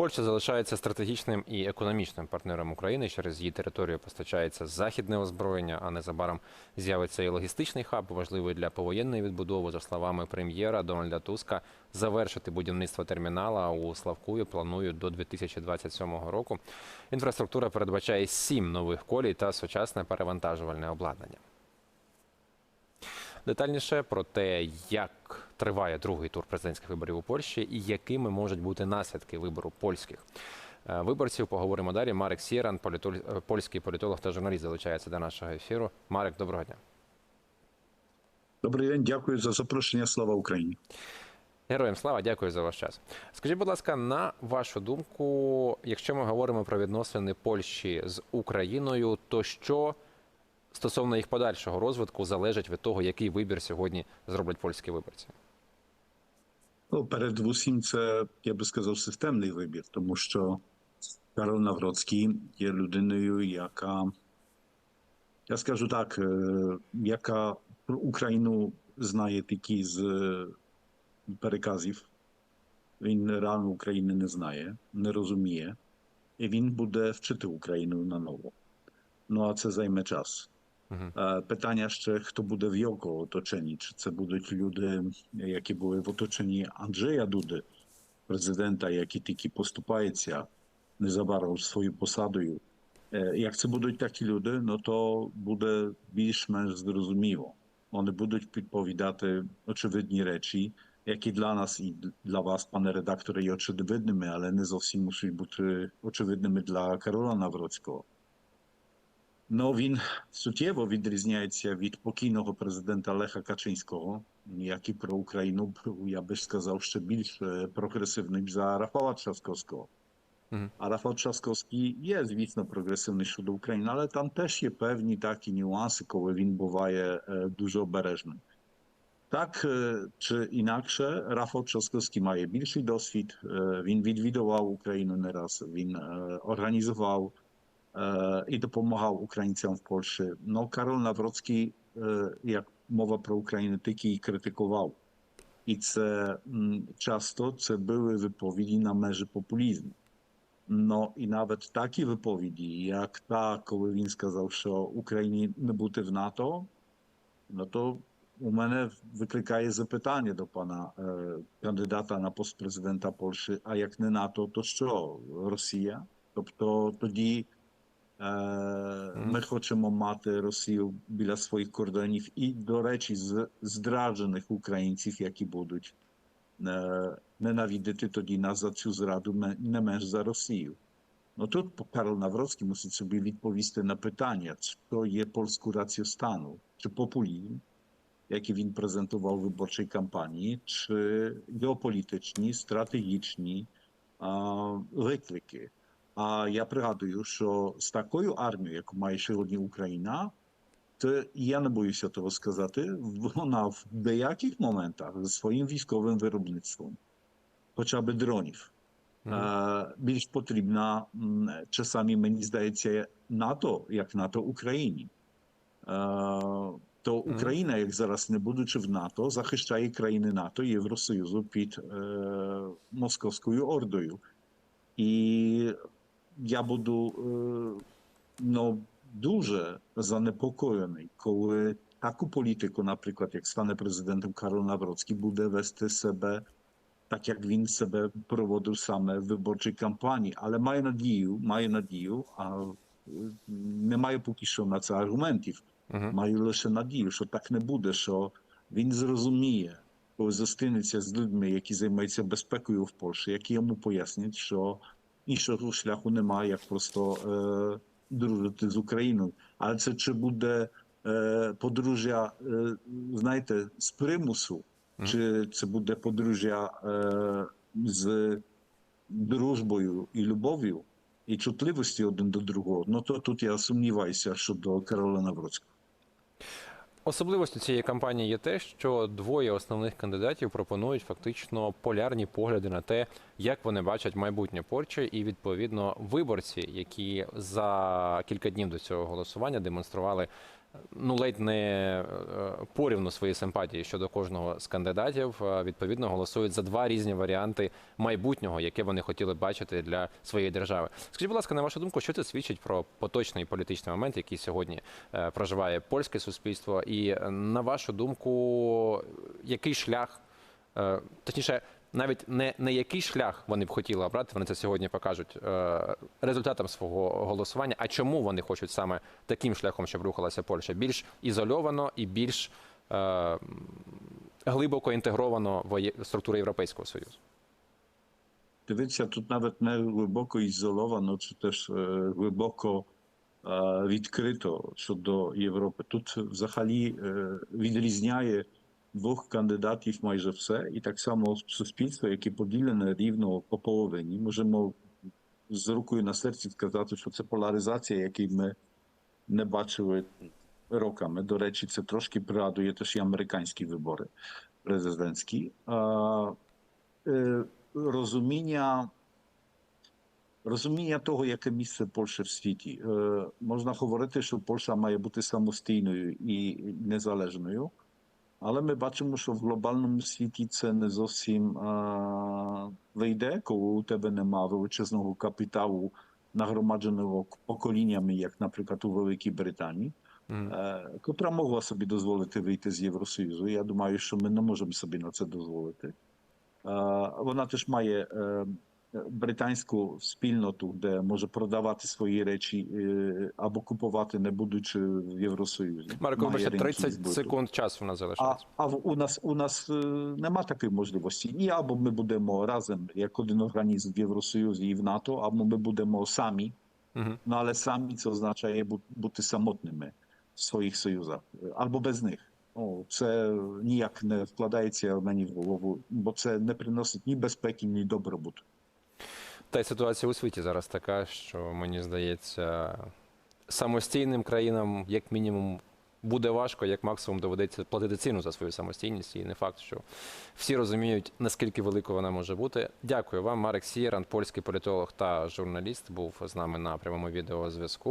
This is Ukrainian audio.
Польща залишається стратегічним і економічним партнером України. Через її територію постачається західне озброєння, а незабаром з'явиться і логістичний хаб, важливий для повоєнної відбудови. За словами прем'єра Дональда Туска, завершити будівництво термінала у Славкую планують до 2027 року. Інфраструктура передбачає сім нових колій та сучасне перевантажувальне обладнання. Детальніше про те, як триває другий тур президентських виборів у Польщі і якими можуть бути наслідки вибору польських е, виборців. Поговоримо далі. Марек Сєран, політолог, польський політолог та журналіст, залучається до нашого ефіру. Марек, доброго дня. Добрий день, дякую за запрошення. Слава Україні. Героям слава, дякую за ваш час. Скажіть, будь ласка, на вашу думку, якщо ми говоримо про відносини Польщі з Україною, то що стосовно їх подальшого розвитку залежить від того, який вибір сьогодні зроблять польські виборці? Ну, передусім, це я би сказав системний вибір, тому що Карол Навроцький є людиною, яка я скажу так, е, яка Україну знає тільки з е, переказів. Він реально України не знає, не розуміє, і він буде вчити Україну на ново. Ну а це займе час. Мгм. Е, Питання ще, хто буде в його оточенні? Чи це будуть люди, які були в оточенні Анджея Дуди, президента, який тільки поступається незабаром своєю посадою? Е, Як це будуть такі люди, ну то буде більш-менш зрозуміло. Вони будуть відповідати очевидні речі, які для нас і для вас, пане редакторе, є очевидними, але не зовсім мусять бути очевидними для Карола Навроцького. Ну, він суттєво відрізняється від покійного президента Леха Качинського, який про Україну був, я би сказав, ще більш е, прогресивним за Рафала Трzaskowskiego. Мгм. А Рафал Трzaskowski є, звісно, прогресивний щодо України, але там теж є певні такі нюанси, коли він буває е, дуже обережним. Так е, чи інакше, Рафал Трzaskowski має більший досвід. е, Він відвідував Україну не раз, він е, організував е, і допомагав українцям в Польщі. Ну, Карол Навроцький, е, як мова про Україну, тільки і критикував. І це м, часто це були виповіді на межі популізму. Ну і навіть такі виповіді, як та, коли він сказав, що Україні не бути в НАТО, ну то у мене викликає запитання до пана е, кандидата на пост президента Польщі, а як не НАТО, то що? Росія? Тобто тоді е, ми хочемо мати Росію біля своїх кордонів і, до речі, з здраджених українців, які будуть е, ненавидіти тоді нас за цю зраду ме- не менш за Росію. Ну тут Карл Навроцький мусить собі відповісти на питання, що є польську рацію стану, чи популізм, який він презентував у виборчій кампанії, чи геополітичні, стратегічні а, виклики. А я пригадую, що з такою армією, яку має сьогодні Україна, то я не боюся того сказати, вона в деяких моментах зі своїм військовим виробництвом, хоча б дронів, Мгм. е, більш потрібна м, часами, мені здається, НАТО, як НАТО Україні. Е, То Україна, як зараз не будучи в НАТО, захищає країни НАТО і Євросоюзу під е, московською ордою. І я буду е, ну, дуже занепокоєний, коли таку політику, наприклад, як стане президентом Карл Навроцький, буде вести себе так, як він себе проводив саме в виборчій кампанії. Але маю надію, маю надію, а е, не маю поки що на це аргументів. Мгм. Маю лише надію, що так не буде, що він зрозуміє, коли зустрінеться з людьми, які займаються безпекою в Польщі, які йому пояснять, що іншого шляху немає, як просто е, дружити з Україною. Але це чи буде е, подружжя, е, знаєте, з примусу, чи це буде подружжя е, з дружбою і любов'ю, і чутливості один до другого, ну то тут я сумніваюся щодо Карола Навроцького. Особливостю цієї кампанії є те, що двоє основних кандидатів пропонують фактично полярні погляди на те, як вони бачать майбутнє Польщі, і відповідно виборці, які за кілька днів до цього голосування демонстрували ну ледь не е, порівну свої симпатії щодо кожного з кандидатів. Е, Відповідно, голосують за два різні варіанти майбутнього, яке вони хотіли бачити для своєї держави. Скажіть, будь ласка, на вашу думку, що це свідчить про поточний політичний момент, який сьогодні е, проживає польське суспільство? І на вашу думку, який шлях, точніше, навіть не, не який шлях вони б хотіли обрати, вони це сьогодні покажуть е, результатом свого голосування. А чому вони хочуть саме таким шляхом, щоб рухалася Польща? Більш ізольовано і більш е, глибоко інтегровано в структури Європейського Союзу. Дивіться, тут навіть не глибоко ізольовано, чи теж е, глибоко е, відкрито щодо Європи. Тут взагалі е, відрізняє двох кандидатів майже все, і так само суспільство, яке поділене рівно по половині. Можемо з рукою на серці сказати, що це поляризація, яку ми не бачили роками. До речі, це трошки пригадує теж і американські вибори президентські. Е, розуміння, розуміння того, яке місце Польщі в світі. Е, можна говорити, що Польща має бути самостійною і незалежною, але ми бачимо, що в глобальному світі це не зовсім а, вийде, коли у тебе нема величезного капіталу, нагромадженого поколіннями, як, наприклад, у Великій Британії. Мгм. Е, котра могла собі дозволити вийти з Євросоюзу. Я думаю, що ми не можемо собі на це дозволити. Е, Вона теж має е, британську спільноту, де може продавати свої речі е, або купувати, не будучи в Євросоюзі. Марко, Має вибачте, ринки 30 збуту. секунд часу у нас А, залишається. а в- у нас у нас е, нема такої можливості. І або ми будемо разом як один організм в Євросоюзі і в НАТО, або ми будемо самі. Мгм. Ну але самі це означає бу- бути самотними в своїх союзах або без них. О, це ніяк не вкладається мені в голову, бо це не приносить ні безпеки, ні добробуту. Та й ситуація у світі зараз така, що мені здається, самостійним країнам, як мінімум, буде важко, як максимум доведеться платити ціну за свою самостійність. І не факт, що всі розуміють, наскільки великою вона може бути. Дякую вам, Марек Сієран, польський політолог та журналіст, був з нами на прямому відеозв'язку.